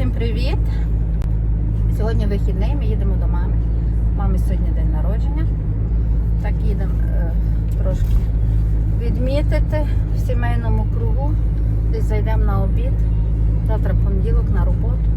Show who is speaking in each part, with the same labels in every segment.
Speaker 1: всім привіт! Сьогодні вихідний, ми їдемо до мами. У Мами сьогодні день народження. Так їдемо е, трошки відмітити в сімейному кругу. Десь зайдемо на обід. Завтра понеділок на роботу.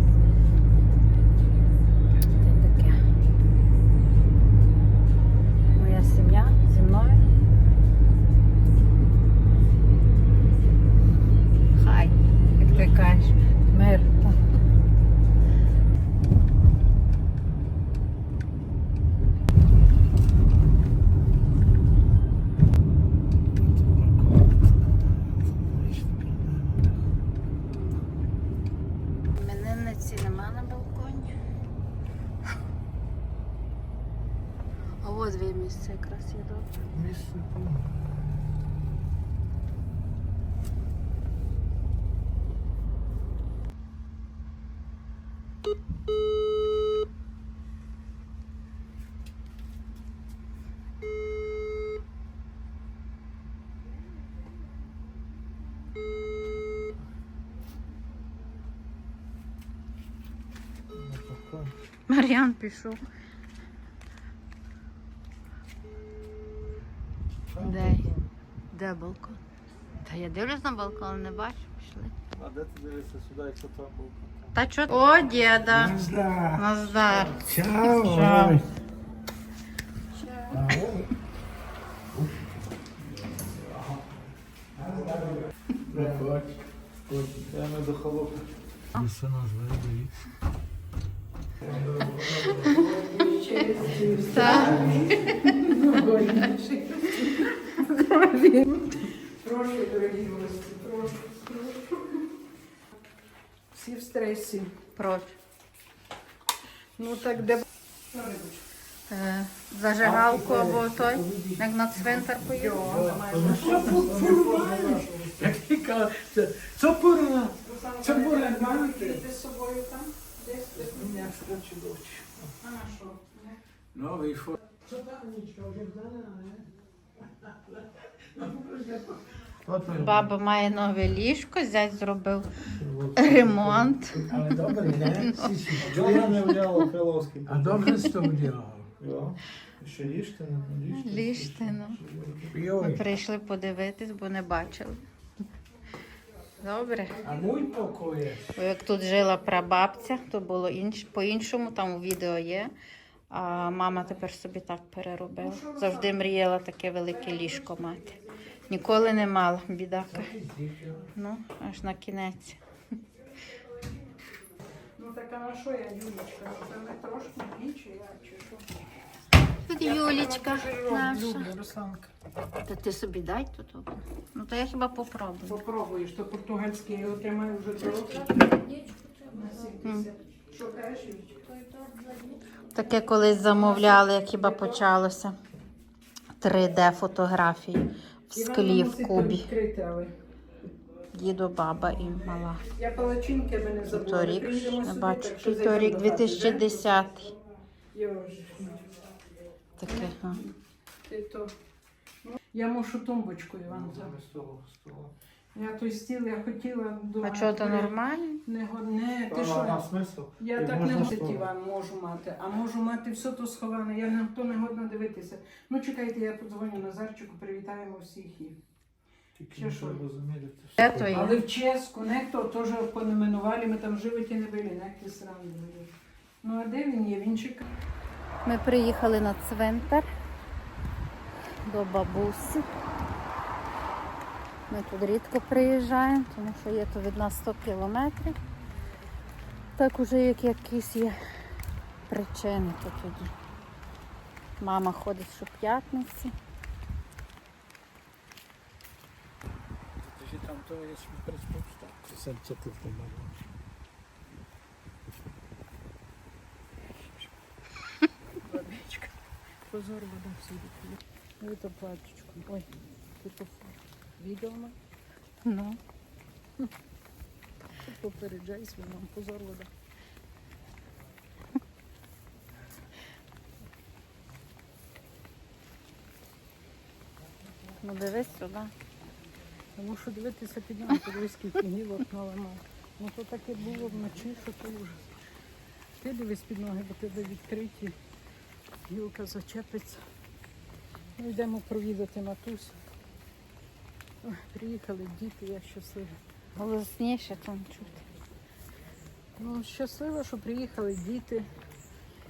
Speaker 1: А от дві місця якраз є добре. Мар'ян пішов. Де балкон? Та я дивлюсь на балкон, не бачу, пішли.
Speaker 2: А де ти дивишся сюди, якщо там був?
Speaker 1: Та чо? О, діда.
Speaker 3: Назар.
Speaker 1: Назар.
Speaker 3: Чао.
Speaker 1: Чао.
Speaker 2: Я не до холопу.
Speaker 3: Все назве,
Speaker 1: Так.
Speaker 4: Трошки, дорогі гості, трошки. Всі в стресі.
Speaker 1: Проч.
Speaker 4: Ну так де
Speaker 1: Е, Зажигалку або той, як на цвинтар поїхав.
Speaker 3: Це пора. Це пора.
Speaker 4: ти з собою там? Десь ти
Speaker 3: Мене скочить очі.
Speaker 4: А на що?
Speaker 3: Новий фото.
Speaker 1: Баба має нове ліжко, зять зробив ремонт.
Speaker 3: Але добре, не?
Speaker 2: Джола не вдяла Криловський.
Speaker 3: А добре з того діло.
Speaker 2: Ще. Ліжте,
Speaker 1: ну. Ми прийшли подивитись, бо не бачили. Добре.
Speaker 3: А мій покоє.
Speaker 1: Бо як тут жила прабабця, то було інш... по-іншому, там у відео є. А мама тепер собі так переробила. Завжди мріяла таке велике ліжко мати. Ніколи не мала, бідака. Ну, аж на кінець.
Speaker 4: Ну так а на що я, Юлічка? Ну, Це не трошки більше, я чи що?
Speaker 1: Тут Юлічка наша.
Speaker 4: Русланка.
Speaker 1: Та ти собі дай тут. Ну то я хіба попробую.
Speaker 4: Попробуєш, то португальський, я його вже роки. На 70. Що кажеш,
Speaker 1: Таке колись замовляли, як хіба почалося. 3D фотографії в склі, в кубі. Дідо, баба і мала.
Speaker 4: я палачинки аби не забула.
Speaker 1: Торік, не бачу, торік,
Speaker 4: зайдемо до хати,
Speaker 1: 2010.
Speaker 4: да?
Speaker 1: Таке. а.
Speaker 4: Ти то. Ну, Я мушу тумбочку, Іван, взяти.
Speaker 2: З того стола.
Speaker 4: Я той стіл, я хотіла до.
Speaker 1: А чого то нормально?
Speaker 4: Не, го- не, ти що? Я так не
Speaker 2: з
Speaker 4: можу,
Speaker 2: того?
Speaker 4: Іван, можу мати, а можу мати все то сховане. Я на то не годна дивитися. Ну чекайте, я подзвоню Назарчику, привітаємо всіх їх.
Speaker 2: Тільки
Speaker 4: Ще
Speaker 2: не
Speaker 4: що? Але в Ческу, некто теж понаменували, ми там животі не були, некто срам не були. Ну а де він є? Він чекає.
Speaker 1: Ми приїхали на цвинтар до бабусі. Ми тут рідко приїжджаємо, тому що є то від нас 100 кілометрів. Так уже як якісь є причини то тоді. Мама ходить щоп'ятниці.
Speaker 3: Там то є приспустя. Це серце тут помогло.
Speaker 4: Позор вода всюди. Ой, то платочку. Ой, ти ми
Speaker 1: Ну,
Speaker 4: попереджай свій нам позор вода.
Speaker 1: ну дивись сюди.
Speaker 4: Я мушу дивитися під нами, подивись, скільки гілок наламав. Ну то таке було вночі, що то ужас. Ти дивись під ноги, бо тебе відкриті. Гілка зачепиться. Ми йдемо провідати матусю. Ой, приїхали діти, я щаслива.
Speaker 1: Голосніше там чути.
Speaker 4: Ну, щаслива, що приїхали діти.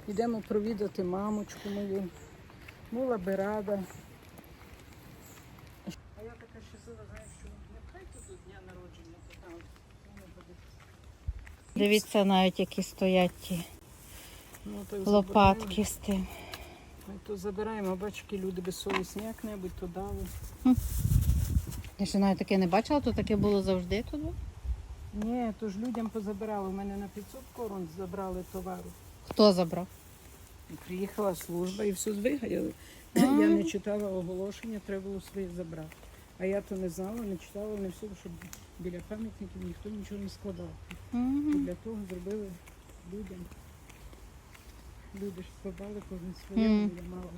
Speaker 4: Йдемо провідати мамочку мою. Була би рада. А я така щаслива, знаєш, що не хай тут дня народження, то там не буде.
Speaker 1: Дивіться навіть, які стоять ті
Speaker 4: Ну,
Speaker 1: лопатки з тим.
Speaker 4: Ми то забираємо, бачки, люди безсовісні як-небудь то дали.
Speaker 1: Я ще навіть таке не бачила, то таке було завжди тут.
Speaker 4: Ні, то ж людям позабирали. У мене на 500 корон забрали товару.
Speaker 1: Хто забрав?
Speaker 4: Приїхала служба і все звигаяли. Я не читала оголошення, треба було своє забрати. А я то не знала, не читала, не все, щоб біля пам'ятників ніхто нічого не складав. І для того зробили людям. Люди ж складали кожен своє, я мала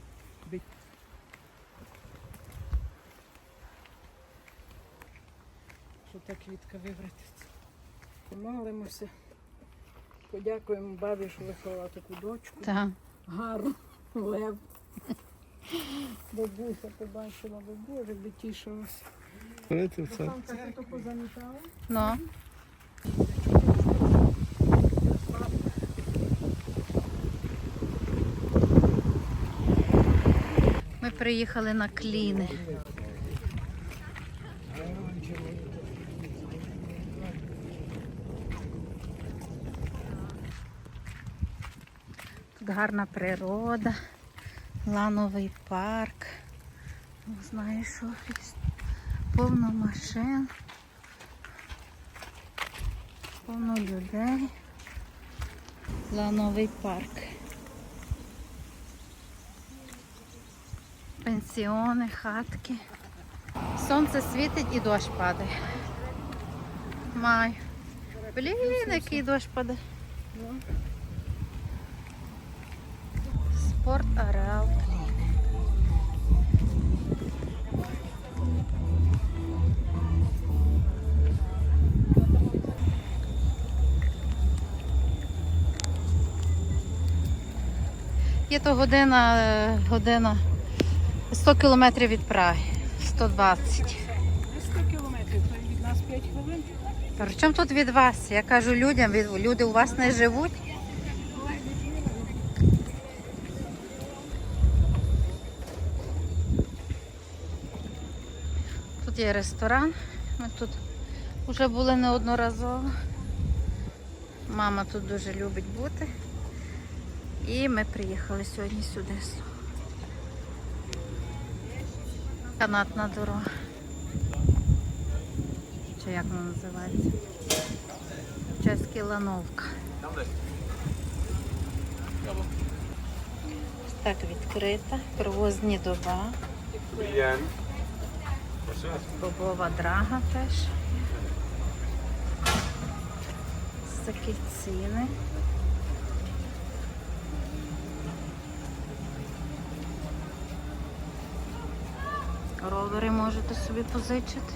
Speaker 4: Що та квітка вибратися. Помолимося. Подякуємо бабі, що виховала таку дочку.
Speaker 1: Так.
Speaker 4: Гарно, лев. Бабуся побачила, бо Боже, би тішилася. Бо там це то позамітала.
Speaker 1: Ну. Ми приїхали на кліни. Гарна природа, лановий парк. Не знаю, що повно машин. Повно людей. Лановий парк. Пенсіони, хатки. Сонце світить і дощ падає. Май. Блін, який дощ падає. Спорт ареал Кліни. Є то година, е, година 100 кілометрів від Праги. 120.
Speaker 4: 100 кілометрів, то від нас 5 хвилин.
Speaker 1: При чому тут від вас? Я кажу людям, люди у вас не живуть. Тут є ресторан. Ми тут вже були неодноразово. Мама тут дуже любить бути. І ми приїхали сьогодні сюди. Канатна дорога. Чи як вона називається? Чеська лановка. Так відкрита. Провозні доба. Бобова драга теж. Ось такі ціни. Ровери можете собі позичити.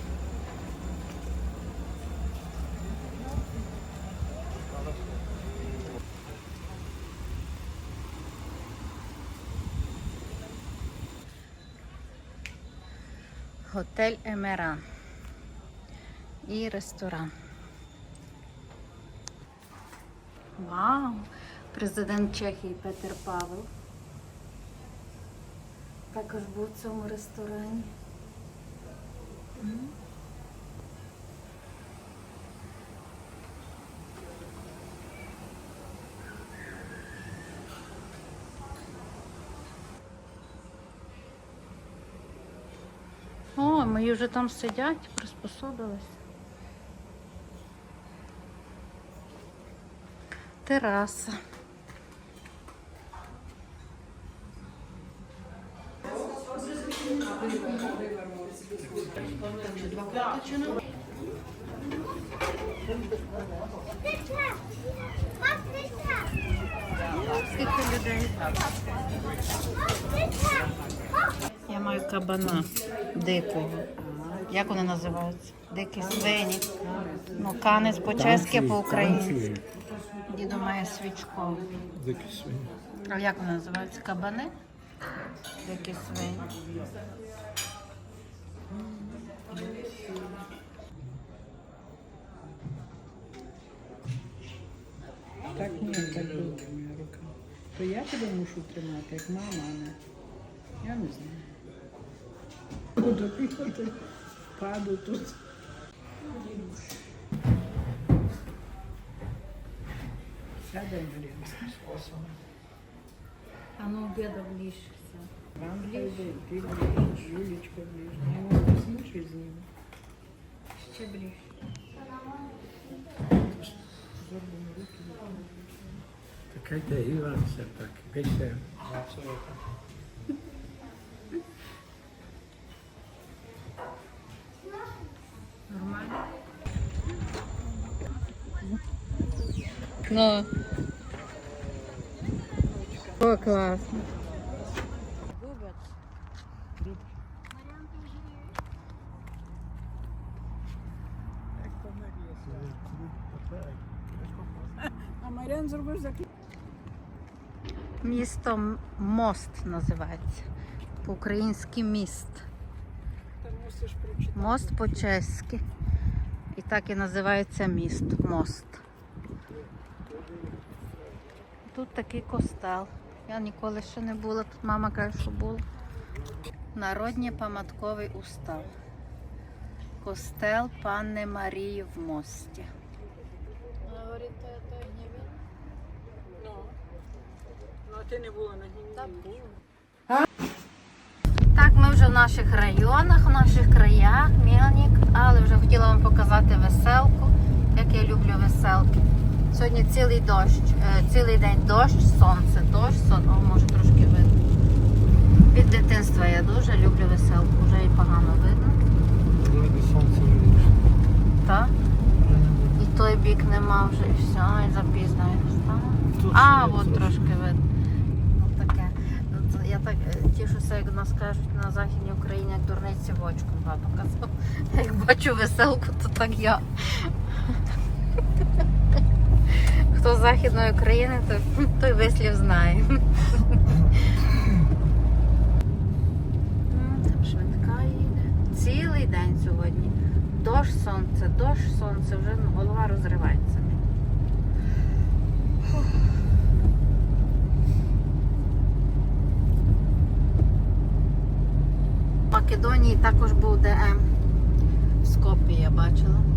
Speaker 1: Готель Емеран і ресторан. Вау! Президент Чехії Петер Павел. Також був в цьому ресторані. М. О, мої вже там сидять, приспособились. Тераса. Скільки людей? Я маю кабана дикого. Як вони називаються? Дикі свині. Ну, канець по-чеськи, по-українськи. Діду має свічковий.
Speaker 2: Дикі свині.
Speaker 1: А як вони називаються? Кабани? Дикі свині.
Speaker 4: Так ні, так добре, моя рука. То я тебе мушу тримати, як мама, а не. Я не знаю. Odopitote pado tudo. Сядай,
Speaker 1: Мария. Оно деда ближе.
Speaker 4: Вам е ближе, ты ближе, Юлечка ближе. Не могу смучить из
Speaker 1: него. Ще
Speaker 4: ближе. Така
Speaker 3: да, Иван все пак. Беше.
Speaker 2: Абсолютно.
Speaker 1: Ну. О, класно.
Speaker 4: А Маріан зробиш за
Speaker 1: Місто Мост називається. По-українськи міст. Мост по-чеськи. І так і називається міст. Мост. Тут такий костел. Я ніколи ще не була. Тут мама каже, що була. Народній пам'ятковий устав. Костел Панни Марії в мості.
Speaker 4: Ну, ну а ти не була на?
Speaker 1: Так, ми вже в наших районах, в наших краях, Мілнік, але вже хотіла вам показати веселку, як я люблю веселки. Сьогодні цілий дощ, е, цілий день дощ, сонце, дощ, сон. О, може трошки видно. Від дитинства я дуже люблю веселку, вже і погано видно.
Speaker 2: Сонце.
Speaker 1: Так? І той бік нема вже, і все, і запізно.
Speaker 2: Тут
Speaker 1: А, от трошки видно. Ну таке. Ну, Я так е, тішуся, як нас кажуть на Західній Україні, як дурниці в очку багато казав. Як бачу веселку, то так я. Хто з Західної України, то той вислів знає. Там швидка їде. Цілий день сьогодні. Дощ, сонце, дощ, сонце, вже ну, голова розривається. В Македонії також був ДМ. Скопі я бачила.